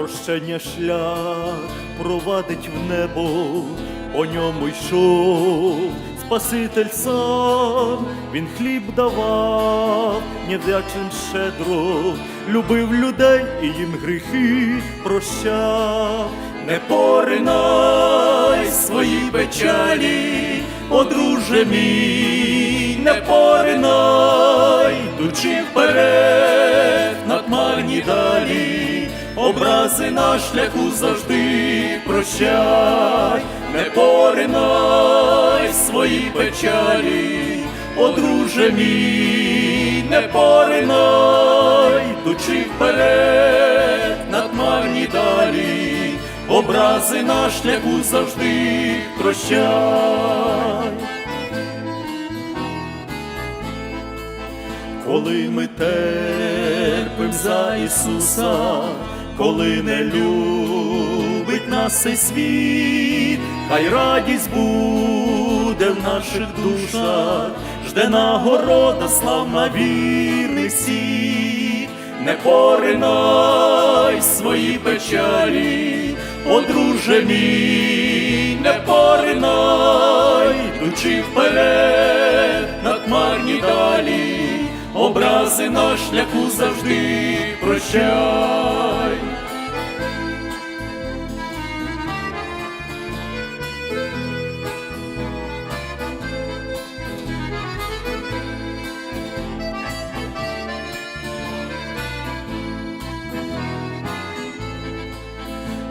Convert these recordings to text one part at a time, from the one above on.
прощення шлях провадить в небо, по ньому йшов Спаситель сам, він хліб давав, невдячним щедро, любив людей і їм гріхи прощав. Не поринай свої печалі, о друже мій, не поринай, йдучи вперед, на хмарні далі, образи на шляху завжди прощай, не поринай свої печалі, о друже мій, не поринай, йдучи вперед, на хмарні далі, образи на шляху завжди прощай. Коли ми терпим за Ісуса, коли не любить нас цей світ, хай радість буде в наших душах, жде нагорода славна вірних всіх, не поринай свої печалі, о друже мій, не поринай, йдучи вперед, на хмарні далі, образи на шляху завжди прощай.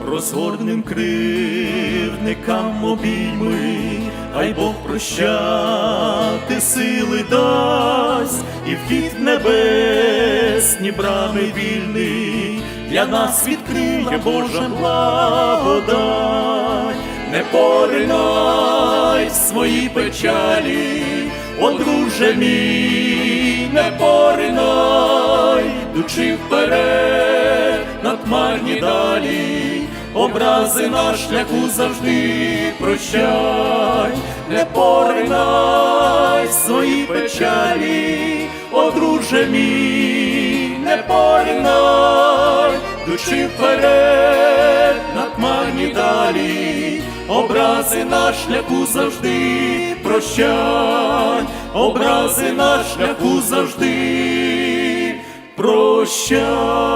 Розгорним кривдникам обійми, хай Бог прощати сили дасть, і вхід в небесні брами вільний, для нас відкриє Божа благодать, не поринай свої печалі, о друже мій, не поринай, йдучи вперед, на хмарні далі, образи на шляху завжди прощай, не поринай свої печалі, о друже мій, не поринай, душі вперед, на хмарні далі, образи на шляху завжди прощай, образи на шляху завжди прощай.